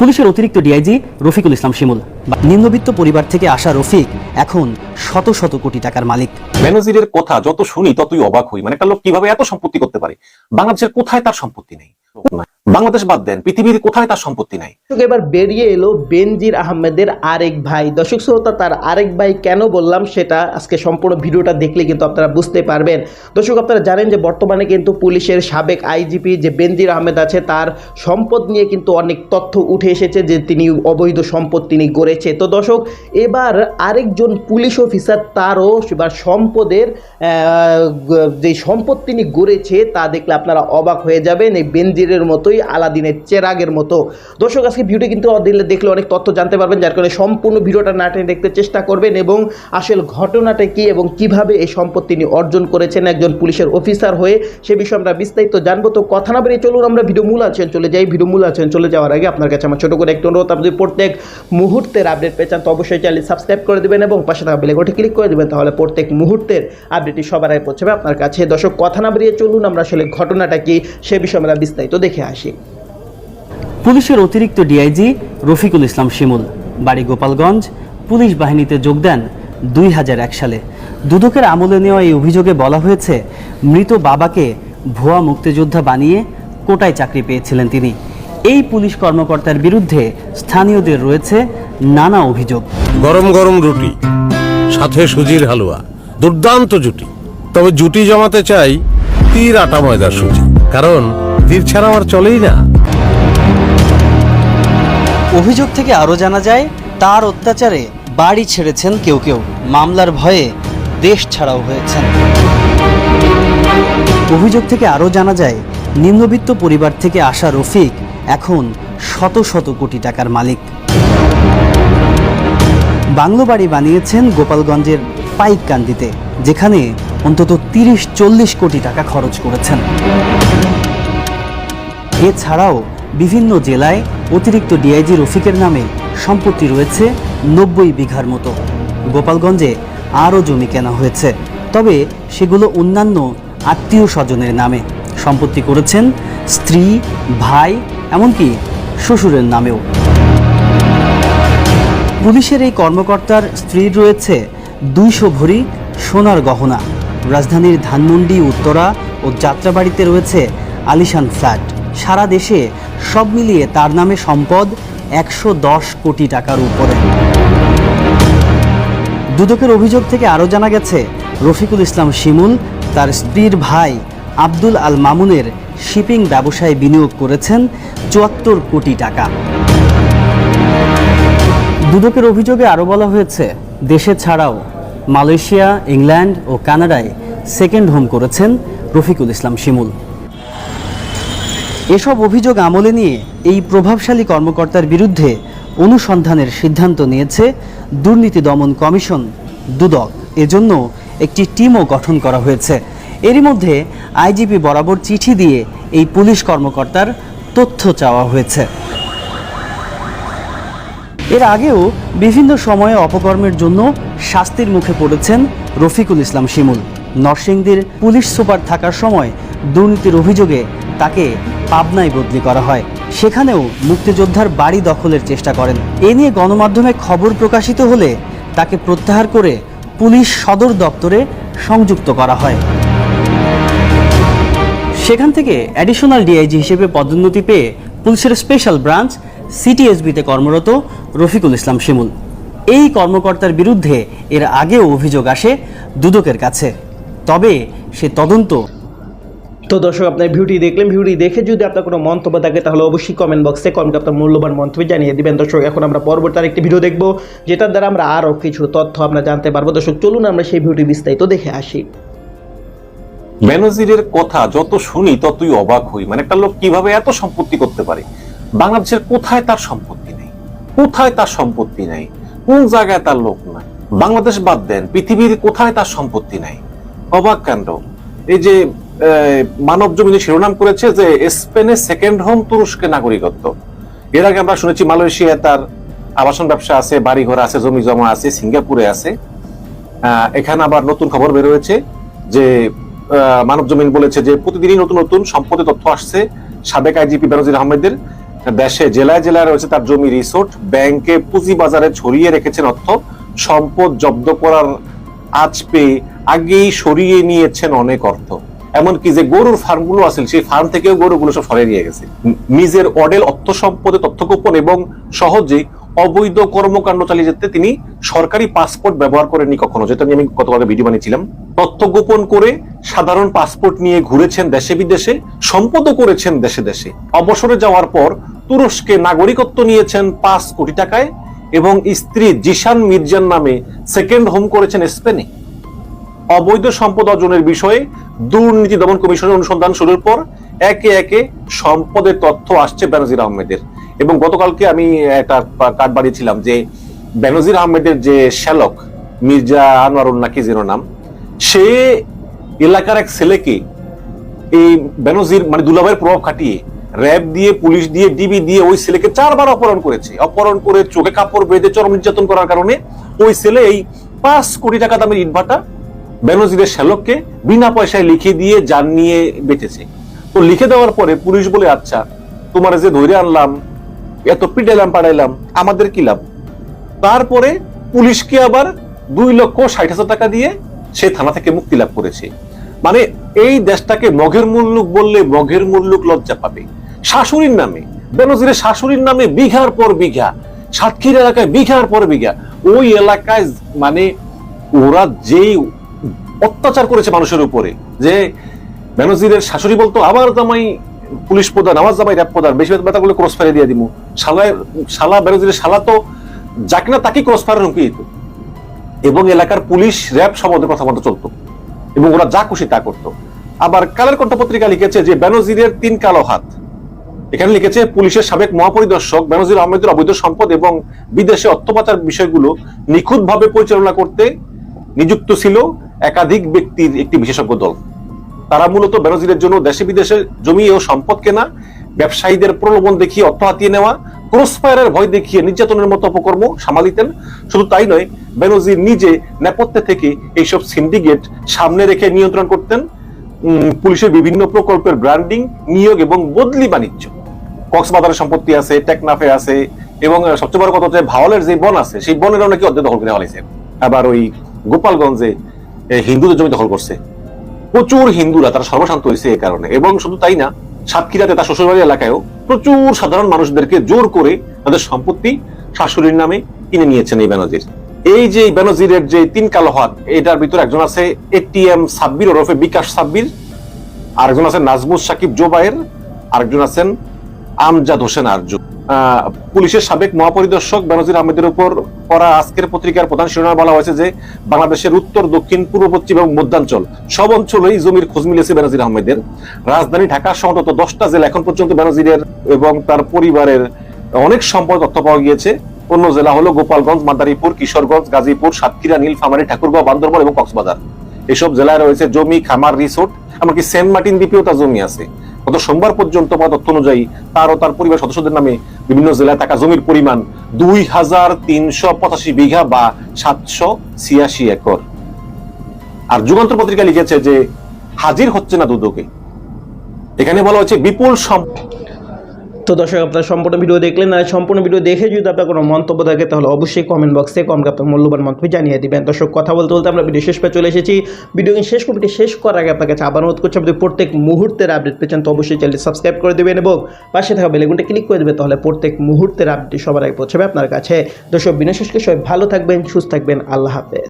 পুলিশের অতিরিক্ত ডিআইজি রফিকুল ইসলাম শিমুল। নিম্নবিত্ত পরিবার থেকে আসা রফিক এখন শত শত কোটি টাকার মালিক। বেনজিরের কথা যত শুনি ততই অবাক হই। মানে একটা লোক কীভাবে এত সম্পত্তি করতে পারে? বাংলাদেশের কোথায় তার সম্পত্তি নেই? বাংলাদেশ বাদ দেন, পৃথিবীর কোথায় তার সম্পত্তি নাই? এবার বেরিয়ে এলো বেনজির আহমেদের আরেক ভাই। দর্শক, শ্রোতা, তার আরেক ভাই কেন বললাম সেটা আজকে সম্পূর্ণ ভিডিওটা দেখলে কিন্তু আপনারা বুঝতে পারবেন। দর্শক, আপনারা জানেন যে বর্তমানে কিন্তু পুলিশের সাবেক আইজিপি যে বেনজির আহমেদ আছে, তার সম্পদ নিয়ে কিন্তু অনেক তথ্য উঠে এসেছে যে তিনি অবৈধ সম্পদ তিনি গড়েছে। তো দর্শক, এবার আরেকজন পুলিশ অফিসার তারও এবার সম্পদের যে সম্পদ তিনি গড়েছে, তা দেখলে আপনারা অবাক হয়ে যাবেন। এই বেনজিরের মতোই আলাদিনের চেরাগের মতো। দর্শক, আজকে ভিডিও কিন্তু দেখলে অনেক তথ্য জানতে পারবেন, যার কারণে সম্পূর্ণ ভিডিওটা না দেখতে চেষ্টা করবেন এবং আসল ঘটনাটা কি এবং কীভাবে এই সম্পদ তিনি অর্জন করেছেন একজন পুলিশের অফিসার হয়ে, সে বিষয়ে আমরা বিস্তারিত জানব। তো কথা না বেরিয়ে চলুন আমরা ভিডিও মূল আছেন চলে যাই। ভিডিও মূল আছেন চলে যাওয়ার আগে আপনার কাছে আমার ছোট করে একটু অনুরোধ, আপনি প্রত্যেক মুহূর্তের আপডেট পেয়ে চান, তো অবশ্যই চ্যানেল সাবস্ক্রাইব করে দেবেন এবং পাশে থাকা বেলেগোটে ক্লিক করে দেবেন, তাহলে প্রত্যেক মুহূর্তের আপডেটটি সবার আগে পৌঁছাবে আপনার কাছে। দর্শক, কথা না বেরিয়ে চলুন আমরা আসলে ঘটনাটা কি, সে বিষয়ে আমরা বিস্তারিত দেখে আসি। পুলিশের অতিরিক্ত ডিআইজি রফিকুল ইসলাম শিমুল। বাড়ি গোপালগঞ্জ, পুলিশ বাহিনীতে যোগ দেন দুই এক সালে। দুদকের আমলে নেওয়া এই অভিযোগে বলা হয়েছে, মৃত বাবাকে ভুয়া মুক্তিযোদ্ধা বানিয়ে কোটায় চাকরি পেয়েছিলেন তিনি। এই পুলিশ কর্মকর্তার বিরুদ্ধে স্থানীয়দের রয়েছে নানা অভিযোগ। গরম গরম রুটি, সাথে সুজির হালুয়া, দুর্দান্ত জুটি। তবে জুটি জমাতে চাই তীর আটা ময়দার সুজি। কারণ তীর ছাড়া আমার চলেই না। অভিযোগ থেকে আরও জানা যায়, তার অত্যাচারে বাড়ি ছেড়েছেন কেউ কেউ। মামলার ভয়ে দেশ ছাড়াও হয়েছেন। অভিযোগ থেকে আরও জানা যায়, নিম্নবিত্ত পরিবার থেকে আসা রফিক এখন শত শত কোটি টাকার মালিক। বাংলো বাড়ি বানিয়েছেন গোপালগঞ্জের পাইককান্দিতে, যেখানে অন্তত তিরিশ চল্লিশ কোটি টাকা খরচ করেছেন। এছাড়াও বিভিন্ন জেলায় অতিরিক্ত ডিআইজি রফিকের নামে সম্পত্তি রয়েছে নব্বই বিঘার মতো। গোপালগঞ্জে আরও জমি কেনা হয়েছে। তবে সেগুলো অন্যান্য আত্মীয় স্বজনের নামে সম্পত্তি করেছেন স্ত্রী, ভাই, এমনকি শ্বশুরের নামেও। পুলিশের এই কর্মকর্তার স্ত্রীর রয়েছে দুইশো ভরি সোনার গহনা। রাজধানীর ধানমন্ডি, উত্তরা ও যাত্রাবাড়িতে রয়েছে আলিশান ফ্ল্যাট। সারা দেশে সব মিলিয়ে তার নামে সম্পদ একশো দশ কোটি টাকার উপরে। দুদকের অভিযোগ থেকে আরও জানা গেছে, রফিকুল ইসলাম শিমুল তার স্ত্রীর ভাই আব্দুল আল মামুনের শিপিং ব্যবসায় বিনিয়োগ করেছেন চুয়াত্তর কোটি টাকা। দুদকের অভিযোগে আরও বলা হয়েছে, দেশে ছাড়াও মালয়েশিয়া, ইংল্যান্ড ও কানাডায় সেকেন্ড হোম করেছেন রফিকুল ইসলাম শিমুল। এসব অভিযোগ আমলে নিয়ে এই প্রভাবশালী কর্মকর্তার বিরুদ্ধে অনুসন্ধানের সিদ্ধান্ত নিয়েছে দুর্নীতি দমন কমিশন দুদক। এজন্য একটি টিমও গঠন করা হয়েছে। এরই মধ্যে আইজিপি বরাবর চিঠি দিয়ে এই পুলিশ কর্মকর্তার তথ্য চাওয়া হয়েছে। এর আগেও বিভিন্ন সময়ে অপকর্মের জন্য শাস্তির মুখে পড়েছেন রফিকুল ইসলাম শিমুল। নরসিংদীর পুলিশ সুপার থাকার সময় দুর্নীতির অভিযোগে তাকে পাবনায় বদলি করা হয়। সেখানেও মুক্তিযোদ্ধার বাড়ি দখলের চেষ্টা করেন। এ নিয়ে গণমাধ্যমে খবর প্রকাশিত হলে তাকে প্রত্যাহার করে পুলিশ সদর দপ্তরে সংযুক্ত করা হয়। সেখান থেকে অ্যাডিশনাল ডিআইজি হিসেবে পদোন্নতি পেয়ে পুলিশের স্পেশাল ব্রাঞ্চ সিটিএসবিতে কর্মরত রফিকুল ইসলাম শিমুল। এই কর্মকর্তার বিরুদ্ধে এর আগেও অভিযোগ আসে দুদকের কাছে। তবে সে তদন্ত তো দর্শক, আপনার ভিডিওটি দেখলেন ভিডিওটি দেখে যদি আপনার কোনো মন্তব্য থাকে, তাহলে অবশ্যই কমেন্ট বক্সে কমেন্ট আপনার মূল্যবান মন্তব্য জানিয়ে দিবেন। দর্শক, এখন আমরা পরবর্তী আরেকটি ভিডিও দেখব, যেটার দ্বারা আমরা আরও কিছু তথ্য আমরা জানতে পারব। দর্শক, চলুন আমরা সেই ভিডিওটি বিস্তারিত দেখে আসি। বেনজিরের কথা যত শুনি, ততই অবাক হই। মানে একটা লোক কীভাবে এত সম্পত্তি করতে পারে? বাংলাদেশের কোথায় তার সম্পত্তি নেই? কোথায় তার সম্পত্তি নেই? কোন জায়গায় তার লোক নাই? বাংলাদেশ বাদ দেন, পৃথিবীর কোথায় তার সম্পত্তি নাই? অবাক কাণ্ড এই যে মানব জমিনে শিরোনাম করেছে যে স্পেনে সেকেন্ড হোম তুরস্কে নাগরিকত্ব। এর আগে আমরা শুনেছি মালয়েশিয়ায় তার আবাসন ব্যবসা আছে বাড়ি ঘর আছে, জমি জমা আছে, সিঙ্গাপুরে আছে। এখানে আবার নতুন খবর বের হয়েছে যে মানব জমিন বলেছে যে প্রতিদিনই নতুন নতুন সম্পদের তথ্য আসছে সাবেক আইজিপি বেনজির আহমেদের দেশে। জেলায় জেলায় রয়েছে তার জমি রিসোর্ট, ব্যাংকে পুঁজি বাজারে ছড়িয়ে রেখেছেন অর্থ, সম্পদ জব্দ করার আজ পেয়ে আগেই সরিয়ে নিয়েছেন অনেক অর্থ। এমনকি যে গরুর ফার্মগুলো আছে সেই ফার্ম থেকেও গরুগুলো সব সরিয়ে নিয়ে গেছে। নিজের অডেল অর্থ সম্পদে তথ্য গোপন এবং সহজে অবৈধ কর্মকাণ্ড চালিয়ে যেতে তিনি সরকারি পাসপোর্ট ব্যবহার করেননি কখনো। যেটা নিয়ে আমি গতকাল ভিডিও বানিয়েছিলাম। তথ্য গোপন করে সাধারণ পাসপোর্ট নিয়ে ঘুরেছেন দেশে বিদেশে, সম্পদও করেছেন দেশে দেশে। অবসরে যাওয়ার পর তুরস্কে নাগরিকত্ব নিয়েছেন পাঁচ কোটি টাকায় এবং স্ত্রী জিশান মির্জার নামে সেকেন্ড হোম করেছেন স্পেনে। অবৈধ সম্পদ অর্জনের বিষয়ে দুর্নীতি দমন কমিশনের অনুসন্ধান শুরুর পর একে একে সম্পদের তথ্য আসছে বেনজির আহমেদের। এবং গতকালকে আমি একটা কার্ড বাড়িয়েছিলাম যে বেনজির আহমেদের যে শ্যালক, মির্জা আনোয়ারুল নাকি যেন নাম, সে এলাকার এক ছেলেকে এই বেনজির মানে দুলাভাইয়ের প্রভাব খাটিয়ে র্যাব দিয়ে, পুলিশ দিয়ে, ডিবি দিয়ে ওই ছেলেকে চারবার অপহরণ করেছে। অপহরণ করে চোখে কাপড় বেঁধে চরম নির্যাতন করার কারণে ওই ছেলে এই পাঁচ কোটি টাকা দামের ইটভাটা বেনজিরের শ্যালককে বিনা পয়সায় লিখে দিয়ে যান নিয়ে বেঁচেছে। তো লিখে দেওয়ার পরে পুলিশ বলে আচ্ছা তোমার যে ধরে আনলাম, এত পিটাইলাম পাঠাইলাম আমাদের কি লাভ? তারপরে পুলিশকে আবার দুই লক্ষ ষাট হাজার টাকা দিয়ে সে থানা থেকে মুক্তি লাভ করেছে। মানে এই দেশটাকে মগের মুল্লুক বললে মগের মুল্লুক লজ্জা পাবে। শাশুড়ির নামে, বেনজিরের শাশুড়ির নামে বিঘার পর বিঘা, সাতক্ষীর এলাকায় বিঘার পর বিঘা। ওই এলাকায় মানে ওরা যেই অত্যাচার করেছে মানুষের উপরে। যে বেনজিরের শাশুড়ি বলতো, আবার জামাই পুলিশ প্রধান আমার জামাই র্যাব প্রধান, বেশি করলে ক্রস ফায়ার দিয়ে দিব শালায়, শালা, বেনজিরের শালা তো যাকে না তাকে ক্রস ফায়ার হুমকি দিত। এবং এলাকার পুলিশ, র্যাব সম্বন্ধে কথা বলতে চলতো। এবং ওরা যা খুশি তা করতো। আবার কালের কণ্ঠ পত্রিকা লিখেছে যে, বেনজিরের তিন কালো হাত। এখানে লিখেছে, পুলিশের সাবেক মহাপরিদর্শক বেনজির আহমেদের অবৈধ সম্পদ এবং বিদেশে অর্থ পাচার বিষয়গুলো নিখুঁতভাবে পরিচালনা করতে নিযুক্ত ছিল। একাধিক ব্যক্তির একটি বিশেষজ্ঞ দল। তারা মূলত বেনজিরের জন্য দেশে বিদেশে জমি ও সম্পদ কেনা, ব্যবসায়ীদের প্রলোভন দেখিয়ে অর্থ হাতিয়ে নেওয়া, ক্রসফায়ারের ভয় দেখিয়ে নির্যাতনের মতো অপকর্ম সামালিতেন। শুধু তাই নয় বেনজির নিজে নেপথ্যে থেকে এইসব সিন্ডিকেট সামনে রেখে নিয়ন্ত্রণ করতেন। পুলিশের বিভিন্ন প্রকল্পের ব্র্যান্ডিং, নিয়োগ এবং বদলি বাণিজ্য। কক্সবাজারের সম্পত্তি আছে, টেকনাফে আছে এবং সবচেয়ে বড় কথা হচ্ছে ভাওয়ালের যে বন আছে, সেই বনেরও নাকি অর্ধেক দখল করে ফেলাইছে আবার ওই গোপালগঞ্জে হিন্দুদের জমি দখল করছে। প্রচুর হিন্দুরা তারা সর্বশান্ত হয়েছে এই কারণে। এবং শুধু তাই না, সাতক্ষীরাতে তার শ্বশুরবাড়ি এলাকায়ও প্রচুর সাধারণ মানুষদেরকে জোর করে তাদের সম্পত্তি শাশুড়ির নামে কিনে নিয়েছেন এই বেনজির এই যে এই বেনজিরের যে তিন কালো হাত, এটার ভিতরে একজন আছে এটিএম সাব্বির ওরফে বিকাশ সাব্বির, আরেকজন আছেন নাজমুস সাকিব জোবায়ের, আরেকজন আছেন আমজাদ হোসেন আরজু। পুলিশের সাবেক মহাপরিদর্শক বেনজির আহমেদের উপর করা আজকের পত্রিকার প্রধান শিরোনামে বলা হয়েছে যে, বাংলাদেশের উত্তর, দক্ষিণ, পূর্ব, পশ্চিম এবং মধ্যাঞ্চল সব অঞ্চলেই জমির খোঁজ মিলেছে বেনজির আহমেদের। রাজধানী ঢাকা সহ অন্তত দশটা জেলা এখন পর্যন্ত বেনজিরের এবং তার পরিবারের অনেক সম্পদ তথ্য পাওয়া গিয়েছে। অন্য জেলা হলো গোপালগঞ্জ, মাদারীপুর, কিশোরগঞ্জ, গাজীপুর, সাতক্ষীরা, নীলফামারী, ঠাকুরগাঁও, বান্দরবান এবং কক্সবাজার। এসব জেলায় রয়েছে জমি, খামার, রিসোর্ট, এমনকি সেন্ট মার্টিন দ্বীপেও তার জমি আছে। গত সোমবার পর্যন্ত পাওয়া তথ্য অনুযায়ী তার ও তার পরিবার সদস্যদের নামে বিভিন্ন জেলায় থাকা জমির পরিমাণ দুই হাজার তিনশো পঁচাশি বিঘা বা সাতশো ছিয়াশি একর। আর যুগান্তর পত্রিকা লিখেছে যে হাজির হচ্ছে না দুদকে। এখানে বলা হচ্ছে বিপুল সম্পদ তো দর্শক, আপনারা সম্পূর্ণ ভিডিও দেখলেন আর সম্পূর্ণ ভিডিও দেখে যদি আপনার কোনো মন্তব্য থাকে, তাহলে অবশ্যই কমেন্ট বক্সে কমকে আপনার মূল্যবান মন্তব্য জানিয়ে দিবেন। দর্শক, কথা বলতে বলতে আমরা ভিডিও শেষ পেয়ে চলে এসেছি। ভিডিও শেষ কমিটি শেষ করার আগে আপনার কাছে আবার অনুরোধ করছি, আপনি প্রত্যেক মুহূর্তের আপডেট পেয়েছেন তো অবশ্যই চ্যানেল সাবস্ক্রাইব করে দেবেন এবং পাশে থাকা বেলেগুনটা ক্লিক করে দেবেন, তাহলে প্রত্যেক মুহূর্তের আপডেট সবার আগে পৌঁছাবে আপনার কাছে। দর্শক বিনা শেষকে সবাই ভালো থাকবেন, সুস্থ থাকবেন, আল্লাহ হাফেজ।